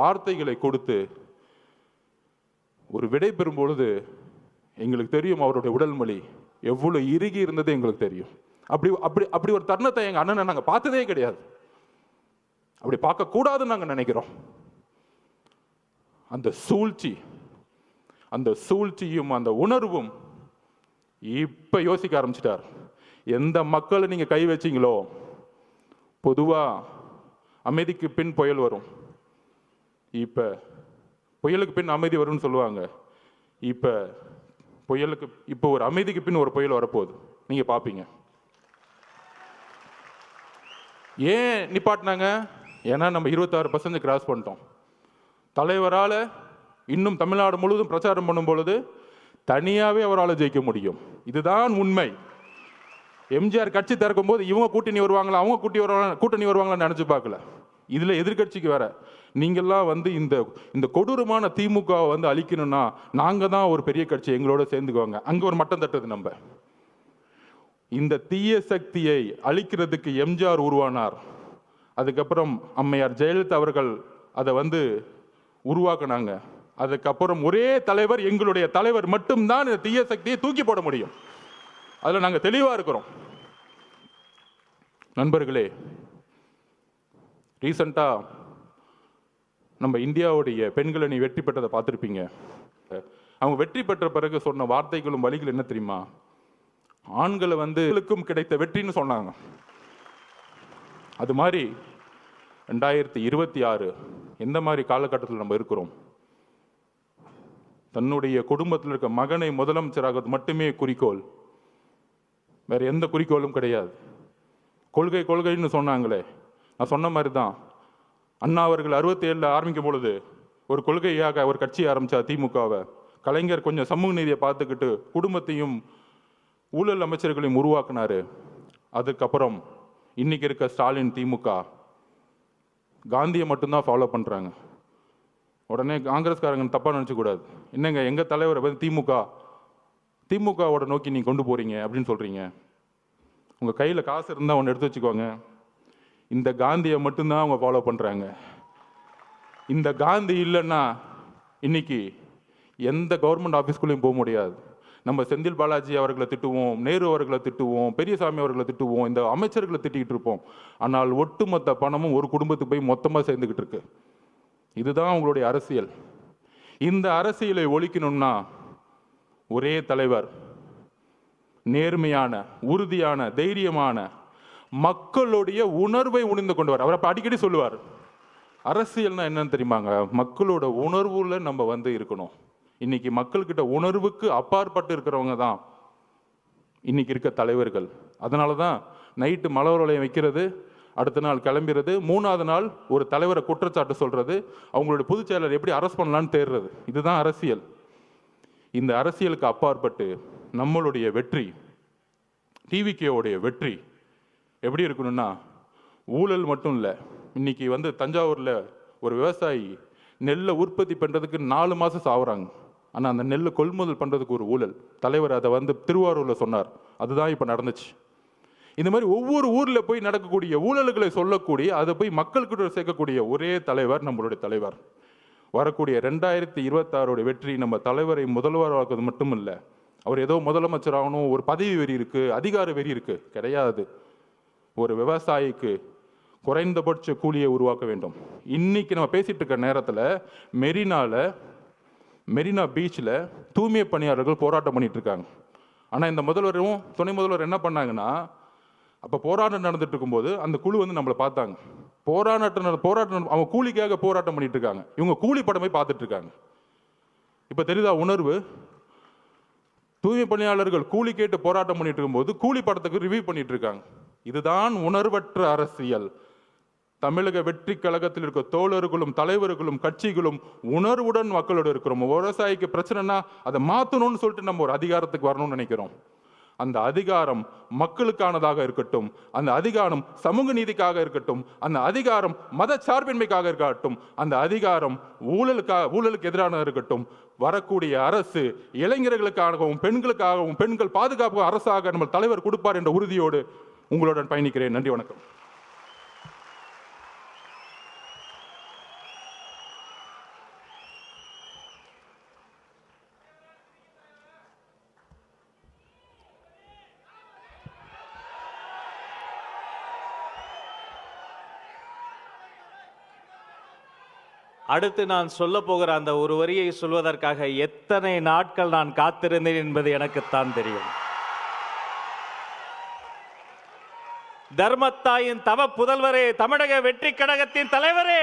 வார்த்தைகளை கொடுத்து ஒரு விடை பெறும் பொழுது எங்களுக்கு தெரியும் அவருடைய உடல் மொழி எவ்வளவு இறுகி இருந்தது எங்களுக்கு தெரியும். அப்படி அப்படி அப்படி ஒரு தருணத்தை எங்க அண்ணனை நாங்க பார்த்ததே கிடையாது. அப்படி பார்க்க கூடாதுன்னு நாங்க நினைக்கிறோம். அந்த சூழ்ச்சி அந்த சூழ்ச்சியும் அந்த உணர்வும் இப்ப யோசிக்க ஆரம்பிச்சிட்டார். எந்த மக்களை நீங்க கை வச்சீங்களோ பொதுவா அமைதிக்கு பின் புயல் வரும். இப்போ புயலுக்கு பின் அமைதி வரும்னு சொல்லுவாங்க. இப்போ புயலுக்கு இப்போ ஒரு அமைதிக்கு பின் ஒரு புயல் வரப்போகுது. நீங்கள் பார்ப்பீங்க ஏன் நிப்பாட்டினாங்க? ஏன்னா நம்ம இருபத்தாறு பர்சன்ட் கிராஸ் பண்ணிட்டோம். தலைவரால் இன்னும் தமிழ்நாடு முழுவதும் பிரச்சாரம் பண்ணும் பொழுது தனியாகவே அவரால் ஜெயிக்க முடியும். இதுதான் உண்மை. எம்ஜிஆர் கட்சி திறக்கும் போது இவங்க கூட்டணி வருவாங்களா அவங்க கூட்டி வருவாங்க கூட்டணி வருவாங்களான்னு நினச்சி பார்க்கல. இதில் எதிர்கட்சிக்கு வேற. நீங்கள்லாம் வந்து இந்த இந்த கொடூரமான திமுகவை வந்து அழிக்கணும்னா நாங்கள் தான் ஒரு பெரிய கட்சி எங்களோட சேர்ந்துக்குவாங்க. அங்கே ஒரு மட்டம் தட்டுது நம்ம. இந்த தீய சக்தியை அழிக்கிறதுக்கு எம்ஜிஆர் உருவானார். அதுக்கப்புறம் அம்மையார் ஜெயலலிதா அவர்கள் அதை வந்து உருவாக்குனாங்க. அதுக்கப்புறம் ஒரே தலைவர் எங்களுடைய தலைவர் மட்டும்தான் இந்த தீய சக்தியை தூக்கி போட முடியும். அதில் நாங்கள் தெளிவாக இருக்கிறோம். நண்பர்களே ரீசண்டாக நம்ம இந்தியாவுடைய பெண்களை நீ வெற்றி பெற்றதை பார்த்துருப்பீங்க. அவங்க வெற்றி பெற்ற பிறகு சொன்ன வார்த்தைகளும் வழிகள் என்ன தெரியுமா? ஆண்களை வந்து பெண்களுக்கும் கிடைத்த வெற்றின்னு சொன்னாங்க. அது மாதிரி ரெண்டாயிரத்தி இருபத்தி ஆறு எந்த மாதிரி காலகட்டத்தில் நம்ம இருக்கிறோம்? தன்னுடைய குடும்பத்தில் இருக்க மகனை முதலமைச்சராக மட்டுமே குறிக்கோள். வேற எந்த குறிக்கோளும் கிடையாது. கொள்கை கொள்கைன்னு சொன்னாங்களே. நான் சொன்ன மாதிரி தான் அண்ணா அவர்கள் அறுபத்தி ஏழில் ஆரம்பிக்கும் பொழுது ஒரு கொள்கையாக ஒரு கட்சி ஆரம்பித்தார் திமுகவை. கலைஞர் கொஞ்சம் சமூக நீதியை பார்த்துக்கிட்டு குடும்பத்தையும் ஊழல் அமைச்சர்களையும் உருவாக்குனாரு. அதுக்கப்புறம் இன்னைக்கு இருக்க ஸ்டாலின் திமுக காந்தியை மட்டும்தான் ஃபாலோ பண்ணுறாங்க உடனே காங்கிரஸ்காரங்க தப்பாக நினச்சக்கூடாது என்னங்க எங்கள் தலைவரை வந்து திமுக? திமுகவோட நோக்கி நீங்கள் கொண்டு போகிறீங்க அப்படின்னு சொல்கிறீங்க உங்கள் கையில் காசு இருந்தால் ஒன்று எடுத்து வச்சுக்கோங்க. இந்த காந்தியை மட்டும்தான் அவங்க ஃபாலோ பண்ணுறாங்க இந்த காந்தி இல்லைன்னா இன்னைக்கு எந்த கவர்மெண்ட் ஆஃபீஸ்க்குள்ளேயும் போக முடியாது. நம்ம செந்தில் பாலாஜி அவர்களை திட்டுவோம் நேரு அவர்களை திட்டுவோம் பெரியசாமி அவர்களை திட்டுவோம் இந்த அமைச்சர்களை திட்டிகிட்டு இருப்போம். ஆனால் ஒட்டுமொத்த பணமும் ஒரு குடும்பத்துக்கு போய் மொத்தமாக சேர்ந்துக்கிட்டு இருக்கு. இதுதான் அவங்களுடைய அரசியல். இந்த அரசியலை ஒழிக்கணும்னா ஒரே தலைவர். நேர்மையான உறுதியான தைரியமான மக்களுடைய உணர்வை உணர்ந்து கொண்டு அவர் அப்போ அடிக்கடி சொல்லுவார். அரசியல்னா என்னன்னு தெரியுமாங்க? மக்களோட உணர்வுல நம்ம வந்து இருக்கணும். இன்னைக்கு மக்கள்கிட்ட உணர்வுக்கு அப்பாற்பட்டு இருக்கிறவங்க தான் இன்னைக்கு இருக்க தலைவர்கள். அதனால தான் நைட்டு மலர் வளையம் வைக்கிறது அடுத்த நாள் கிளம்பிறது மூணாவது நாள் ஒரு தலைவரை குற்றச்சாட்டு சொல்கிறது அவங்களுடைய பொதுச் செயலர் எப்படி அரெஸ்ட் பண்ணலான்னு தேடுறது. இதுதான் அரசியல். இந்த அரசியலுக்கு அப்பாற்பட்டு நம்மளுடைய வெற்றி டிவிகேவுடைய வெற்றி எப்படி இருக்கணும்னா ஊழல் மட்டும் இல்லை. இன்னைக்கு வந்து தஞ்சாவூரில் ஒரு விவசாயி நெல்லை உற்பத்தி பண்ணுறதுக்கு நாலு மாதம் சாவுறாங்க. ஆனால் அந்த நெல்லை கொள்முதல் பண்ணுறதுக்கு ஒரு ஊழல். தலைவர் அதை வந்து திருவாரூரில் சொன்னார். அதுதான் இப்போ நடந்துச்சு. இந்த மாதிரி ஒவ்வொரு ஊரில் போய் நடக்கக்கூடிய ஊழல்களை சொல்லக்கூடிய அதை போய் மக்கள்கிட்ட சேர்க்கக்கூடிய ஒரே தலைவர் நம்மளுடைய தலைவர். வரக்கூடிய ரெண்டாயிரத்தி இருபத்தாறோட வெற்றி நம்ம தலைவரை முதல்வராக்குவது மட்டும் இல்லை அவர் ஏதோ முதலமைச்சர் ஆகணும் ஒரு பதவி வெறி இருக்கு அதிகார வெறி இருக்கு. கிடையாது. ஒரு விவசாயிக்கு குறைந்தபட்ச கூலியை உருவாக்க வேண்டும். இன்னைக்கு நம்ம பேசிட்டு இருக்க நேரத்தில் மெரினாவில் மெரினா பீச்சில் தூய்மை பணியாளர்கள் போராட்டம் பண்ணிட்டு இருக்காங்க. ஆனால் இந்த முதல்வரும் துணை முதல்வர் என்ன பண்ணாங்கன்னா அப்போ போராட்டம் நடந்துட்டு இருக்கும்போது அந்த குழு வந்து நம்மளை பார்த்தாங்க. போராட்டம் நட- போராட்டம் அவங்க கூலிக்காக போராட்டம் பண்ணிட்டு இருக்காங்க. இவங்க கூலி படமே பார்த்துட்டு இருக்காங்க. இப்போ தெரியுதா உணர்வு? தூய்மை பணியாளர்கள் கூலி கேட்டு போராட்டம் பண்ணிட்டு இருக்கும்போது கூலி படத்துக்கு ரிவ்யூ பண்ணிட்டு இருக்காங்க. இதுதான் உணர்வற்ற அரசியல். தமிழக வெற்றி கழகத்தில் இருக்க தோழர்களும் தலைவர்களும் கட்சிகளும் உணர்வுடன் மக்களோடு இருக்கிறோம். விவசாயிக்கு பிரச்சனைனா அதை மாற்றணும்னு சொல்லிட்டு நம்ம ஒரு அதிகாரத்துக்கு வரணும்னு நினைக்கிறோம். அந்த அதிகாரம் மக்களுக்கானதாக இருக்கட்டும் அந்த அதிகாரம் சமூக நீதிக்காக இருக்கட்டும் அந்த அதிகாரம் மத சார்பின்மைக்காக இருக்கட்டும் அந்த அதிகாரம் ஊழலுக்காக ஊழலுக்கு எதிரான இருக்கட்டும் வரக்கூடிய அரசு இளைஞர்களுக்காகவும் பெண்களுக்காகவும் பெண்கள் பாதுகாப்பு அரசாக நம்ம தலைவர் கொடுப்பார் என்ற உறுதியோடு உங்களுடன் பயணிக்கிறேன். நன்றி வணக்கம். அடுத்து நான் சொல்ல போகிற அந்த ஒரு வரியை சொல்வதற்காக எத்தனை நாட்கள் நான் காத்திருந்தேன் என்பது எனக்குத்தான் தெரியும். தர்மத்தாயின் தவ புதல்வரே தமிழக வெற்றி கழகத்தின் தலைவரே!